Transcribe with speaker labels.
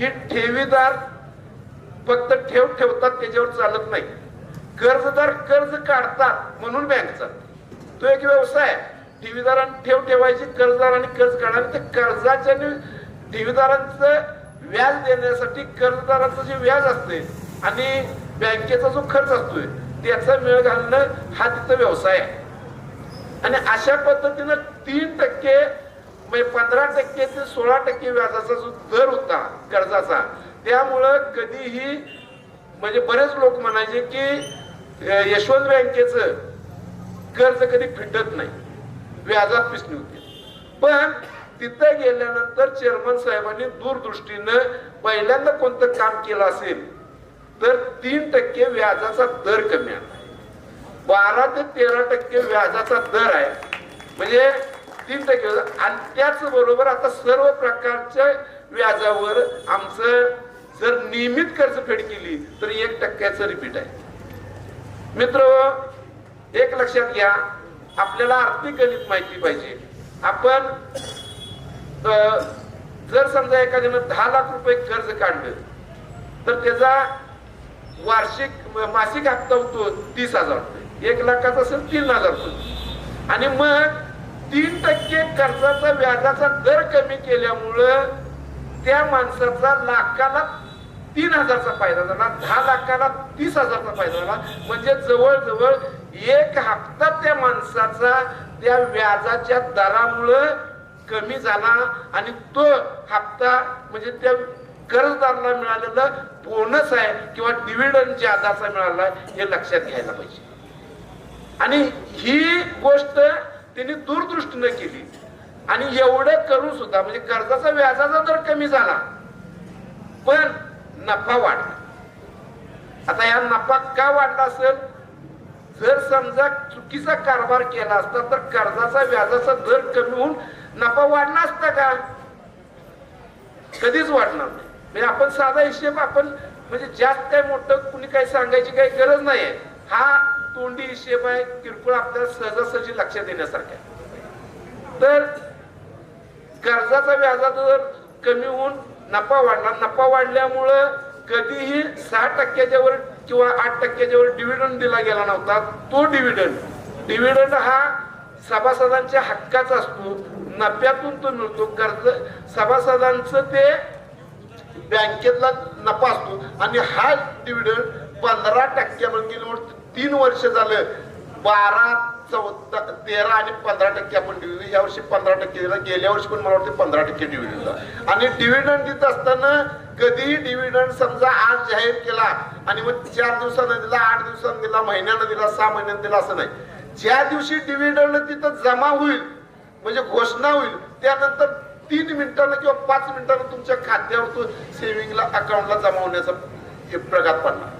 Speaker 1: ठेवीदार फक्त ठेव ठेवतात त्याच्यावर चालत नाही. कर्जदार कर्ज काढतात म्हणून बँक तो एक व्यवसाय ठेवीदारांनी ठेव ठेवायची कर्जदारांनी कर्ज काढायला. ते कर्जाच्या ठेवीदारांचं व्याज देण्यासाठी कर्जदाराचं जे व्याज असते आणि बँकेचा जो खर्च असतोय त्याचा मेळ घालणं हा तिथं व्यवसाय आहे. आणि अशा पद्धतीनं तीन टक्के म्हणजे पंधरा टक्के ते सोळा टक्के व्याजाचा जो दर होता कर्जाचा त्यामुळं कधीही म्हणजे बरेच लोक म्हणायचे की यशवंत बँकेचं कर्ज कधी फिटत नाही. व्याजात पिसणी होती. पण तिथं गेल्यानंतर चेअरमन साहेबांनी दूरदृष्टीनं पहिल्यांदा कोणतं काम केलं असेल तर तीन टक्के व्याजाचा दर कमी आला बारा ते तेरा टक्के व्याजाचा दर आहे. म्हणजे तीन टक्के आणि त्याच बरोबर आता सर्व प्रकारच्या व्याजावर आमचं जर नियमित कर्जफेड केली तर एक टक्क्याचं रिपीट आहे. मित्र एक लक्षात घ्या आपल्याला आर्थिक गणित माहिती पाहिजे. आपण जर समजा एखाद्यानं दहा लाख रुपये कर्ज काढलं तर त्याचा वार्षिक मासिक हप्ता होतो तीस हजार रुपये. एक लाखाचा असेल तीन हजार रुपये. आणि मग टक्के कर्जाचा व्याजाचा दर कमी केल्यामुळं त्या माणसाचा लाखाला तीन हजारचा फायदा झाला दहा लाखाला तीस हजारचा फायदा झाला. म्हणजे जवळजवळ एक हप्ता त्या माणसाचा त्या व्याजाच्या दरामुळं कमी झाला आणि तो हप्ता म्हणजे त्या कर्जदाराला मिळालेला बोनस आहे किंवा डिव्हिडंड आधारचा मिळाला हे लक्षात घ्यायला पाहिजे. आणि ही गोष्ट त्यांनी दूरदृष्टीनं केली. आणि एवढं करून सुद्धा म्हणजे कर्जाचा व्याजाचा दर कमी झाला. पण नफा वाढला. आता या नफा का वाढला असेल? जर समजा चुकीचा कारभार केला असता तर कर्जाचा व्याजाचा दर कमी होऊन नफा वाढला असता का? कधीच वाढणार नाही. म्हणजे आपण साधा हिशेब आपण म्हणजे जास्त काय मोठं कुणी काही सांगायची काही गरज नाही हा तोंडी हिशेब आहे किरकोळ आपल्याला सहजासहजी लक्षात देण्यासारख्या तर कर्जाचा व्याजाचा दर कमी होऊन नफा वाढला. नफा वाढल्यामुळं कधीही सहा टक्क्याच्या वर किंवा आठ टक्क्याच्या वर डिव्हिडंड दिला गेला नव्हता. तो डिव्हिडंड डिव्हिडंड हा सभासदांच्या हक्काचा असतो. नफ्यातून तो मिळतो. कर्ज सभासदांचं ते बँकेतला नफा असतो. आणि हा डिव्हिडंड पंधरा टक्क्यामध्ये गेल्यामुळे तीन वर्ष झालं बारा चौदा तेरा आणि पंधरा टक्के आपण डिव्हिडंड या वर्षी पंधरा टक्के दिला गेल्या वर्षी पण मला वाटतं पंधरा टक्के डिव्हिडंड आणि डिव्हिडंड देत असताना कधीही डिव्हिडंड समजा आज जाहीर केला आणि मग चार दिवसानं दिला आठ दिवसानं दिला महिन्यानं दिला सहा महिन्यानं दिला असं नाही. ज्या दिवशी डिव्हिडंड तिथं जमा होईल म्हणजे घोषणा होईल त्यानंतर तीन मिनिटानं किंवा पाच मिनिटानं तुमच्या खात्यावर तो सेव्हिंगला अकाउंटला जमा होण्याचा हे प्रघात पडणार.